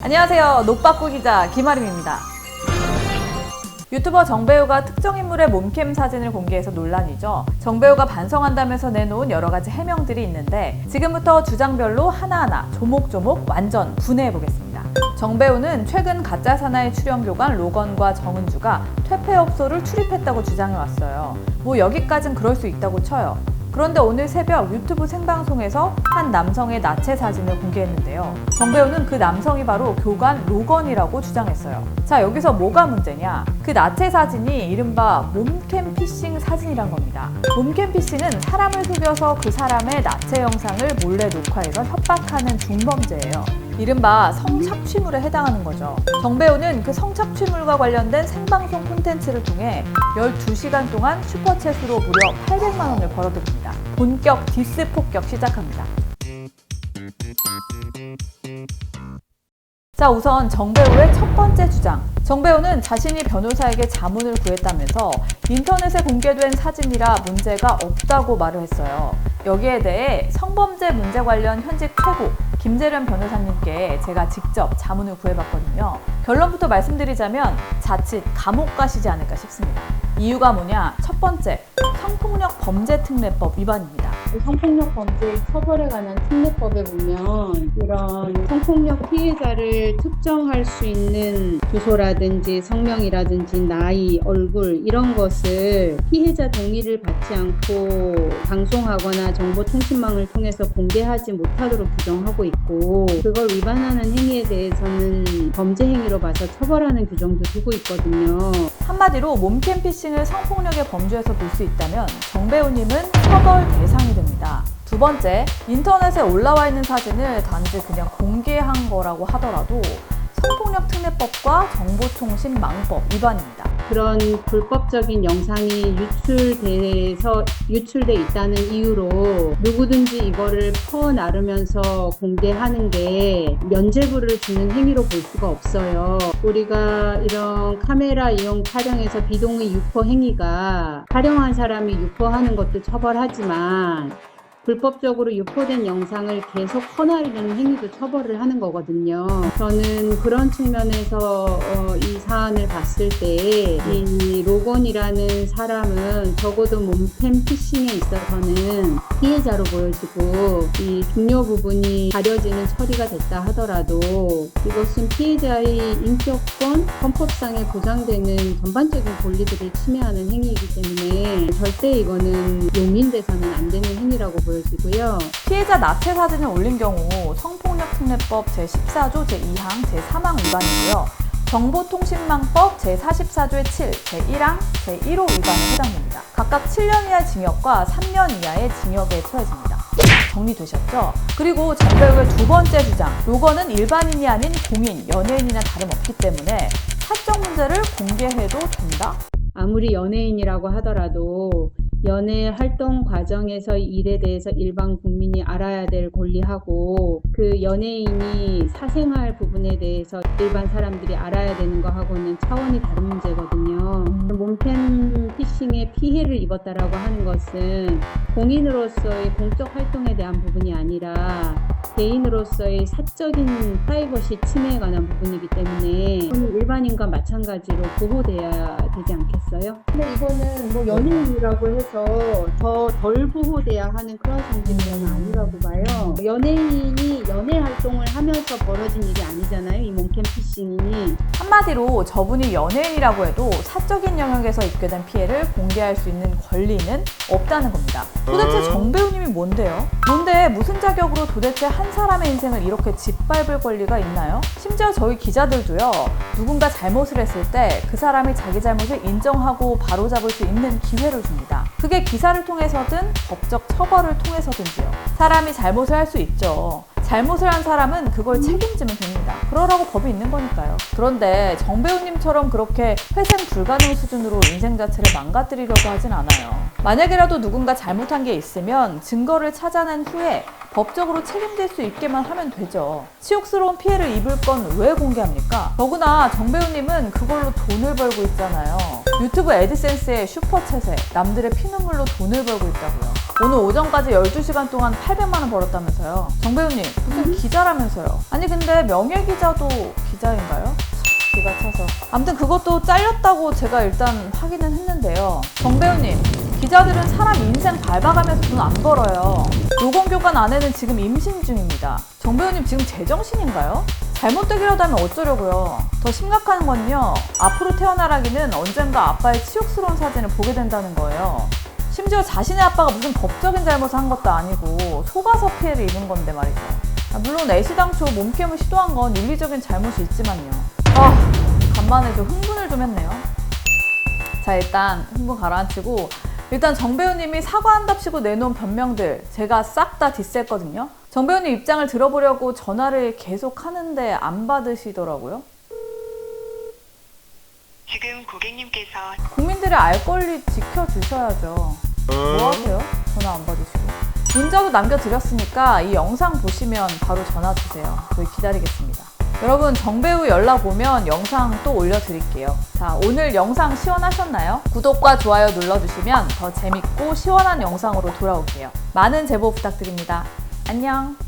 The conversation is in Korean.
안녕하세요. 노빠꾸 기자 김아림입니다. 유튜버 정배우가 특정 인물의 몸캠 사진을 공개해서 논란이죠. 정배우가 반성한다면서 내놓은 여러 가지 해명들이 있는데 지금부터 주장별로 하나하나 조목조목 완전 분해해 보겠습니다. 정배우는 최근 가짜 사나이 출연 교관 로건과 정은주가 퇴폐업소를 출입했다고 주장해 왔어요. 뭐 여기까진 그럴 수 있다고 쳐요. 그런데 오늘 새벽 유튜브 생방송에서 한 남성의 나체 사진을 공개했는데요. 정 배우는 그 남성이 바로 교관 로건이라고 주장했어요. 자, 여기서 뭐가 문제냐? 그 나체 사진이 이른바 몸캠 피싱 사진이란 겁니다. 몸캠 피싱은 사람을 속여서 그 사람의 나체 영상을 몰래 녹화해서 협박하는 중범죄예요. 이른바 성착취물에 해당하는 거죠. 정 배우는 그 성착취물과 관련된 생방송 콘텐츠를 통해 12시간 동안 슈퍼챗으로 무려 800만 원을 벌어들입니다. 본격 디스 폭격 시작합니다. 자, 우선 정배우의 첫 번째 주장. 정배우는 자신이 변호사에게 자문을 구했다면서 인터넷에 공개된 사진이라 문제가 없다고 말을 했어요. 여기에 대해 성범죄 문제 관련 현직 최고 김재련 변호사님께 제가 직접 자문을 구해봤거든요. 결론부터 말씀드리자면 자칫 감옥 가시지 않을까 싶습니다. 이유가 뭐냐? 첫 번째, 성폭력 범죄 특례법 위반입니다. 성폭력 범죄 처벌에 관한 특례법에 보면 이런 성폭력 피해자를 특정할 수 있는 주소라든지 성명이라든지 나이, 얼굴 이런 것을 피해자 동의를 받지 않고 방송하거나 정보통신망을 통해서 공개하지 못하도록 규정하고 있고 그걸 위반하는 행위에 대해서는 범죄 행위로 봐서 처벌하는 규정도 두고 있거든요. 한마디로 몸캠 피싱을 성폭력의 범죄에서 볼 수 있다면 정배우님은 처벌 대상이 됩니다. 두 번째, 인터넷에 올라와 있는 사진을 단지 그냥 공개한 거라고 하더라도 성폭력 특례법과 정보통신망법 위반입니다. 그런 불법적인 영상이 유출돼서 유출돼 있다는 이유로 누구든지 이거를 퍼 나르면서 공개하는 게 면죄부를 주는 행위로 볼 수가 없어요. 우리가 이런 카메라 이용 촬영에서 비동의 유포 행위가 촬영한 사람이 유포하는 것도 처벌하지만 불법적으로 유포된 영상을 계속 퍼나르는 행위도 처벌을 하는 거거든요. 저는 그런 측면에서 어, 이 사안을 봤을 때 이 로건이라는 사람은 적어도 몸팸 피싱에 있어서는 피해자로 보여지고 이 중요 부분이 가려지는 처리가 됐다 하더라도 이것은 피해자의 인격권, 헌법상에 보장되는 전반적인 권리들을 침해하는 행위이기 때문에 절대 이거는 용인돼서는 안 되는 행위라고 보여지고요. 피해자 나체 사진을 올린 경우 성폭력 특례법 제14조 제2항 제3항 위반이고요. 정보통신망법 제44조의 7, 제1항, 제1호 위반에 해당됩니다. 각각 7년 이하의 징역과 3년 이하의 징역에 처해집니다. 정리되셨죠? 그리고 정배우의 두 번째 주장, 요거는 일반인이 아닌 공인, 연예인이나 다름없기 때문에 사적 문제를 공개해도 된다? 아무리 연예인이라고 하더라도 연예 활동 과정에서의 일에 대해서 일반 국민이 알아야 될 권리하고 그 연예인이 사생활 부분에 대해서 일반 사람들이 알아야 되는 거하고는 차원이 다른 문제거든요. 몸캠 피싱에 피해를 입었다라고 하는 것은 공인으로서의 공적 활동에 대한 부분이 아니라 개인으로서의 사적인 프라이버시 침해에 관한 부분이기 때문에 일반인과 마찬가지로 보호돼야 되지 않겠어요? 근데 이거는 뭐 연예인이라고 해서 더 덜 보호돼야 하는 그런 성질은 아니라고 봐요. 연예인이 연 하면서 벌어진 일이 아니잖아요. 이 몸캠 피싱이. 한마디로 저분이 연예인이라고 해도 사적인 영역에서 입게 된 피해를 공개할 수 있는 권리는 없다는 겁니다. 도대체 정 배우님이 뭔데요? 뭔데 무슨 자격으로 도대체 한 사람의 인생을 이렇게 짓밟을 권리가 있나요? 심지어 저희 기자들도요, 누군가 잘못을 했을 때 그 사람이 자기 잘못을 인정하고 바로잡을 수 있는 기회를 줍니다. 그게 기사를 통해서든 법적 처벌을 통해서든지요. 사람이 잘못을 할 수 있죠. 잘못을 한 사람은 그걸 책임지면 됩니다. 그러라고 법이 있는 거니까요. 그런데 정 배우님처럼 그렇게 회생 불가능 수준으로 인생 자체를 망가뜨리려고 하진 않아요. 만약이라도 누군가 잘못한 게 있으면 증거를 찾아낸 후에 법적으로 책임질 수 있게만 하면 되죠. 치욕스러운 피해를 입을 건 왜 공개합니까? 더구나 정 배우님은 그걸로 돈을 벌고 있잖아요. 유튜브 애드센스의 슈퍼챗에 남들의 피눈물로 돈을 벌고 있다고요. 오늘 오전까지 12시간 동안 800만 원 벌었다면서요. 정 배우님 무슨 기자라면서요. 아니 근데 명예 기자도 기자인가요? 기가 차서. 아무튼 그것도 잘렸다고 제가 일단 확인은 했는데요. 정 배우님, 기자들은 사람 인생 밟아가면서 돈 안 벌어요. 노공교관 아내는 지금 임신 중입니다. 정 배우님 지금 제정신인가요? 잘못되기라도 하면 어쩌려고요. 더 심각한 건요. 앞으로 태어나라기는 언젠가 아빠의 치욕스러운 사진을 보게 된다는 거예요. 심지어 자신의 아빠가 무슨 법적인 잘못을 한 것도 아니고 속아서 피해를 입은 건데 말이죠. 아, 물론 애시당초 몸캠을 시도한 건 윤리적인 잘못이 있지만요. 아, 간만에 좀 흥분을 좀 했네요. 자, 일단 흥분 가라앉히고 일단 정 배우님이 사과한답시고 내놓은 변명들 제가 싹 다 디스했거든요. 정 배우님 입장을 들어보려고 전화를 계속 하는데 안 받으시더라고요. 지금 고객님께서 국민들의 알 권리 지켜주셔야죠. 뭐 하세요? 전화 안 받으시고. 문자도 남겨드렸으니까 이 영상 보시면 바로 전화 주세요. 저희 기다리겠습니다. 여러분, 정배우 연락 오면 영상 또 올려드릴게요. 자, 오늘 영상 시원하셨나요? 구독과 좋아요 눌러주시면 더 재밌고 시원한 영상으로 돌아올게요. 많은 제보 부탁드립니다. 안녕!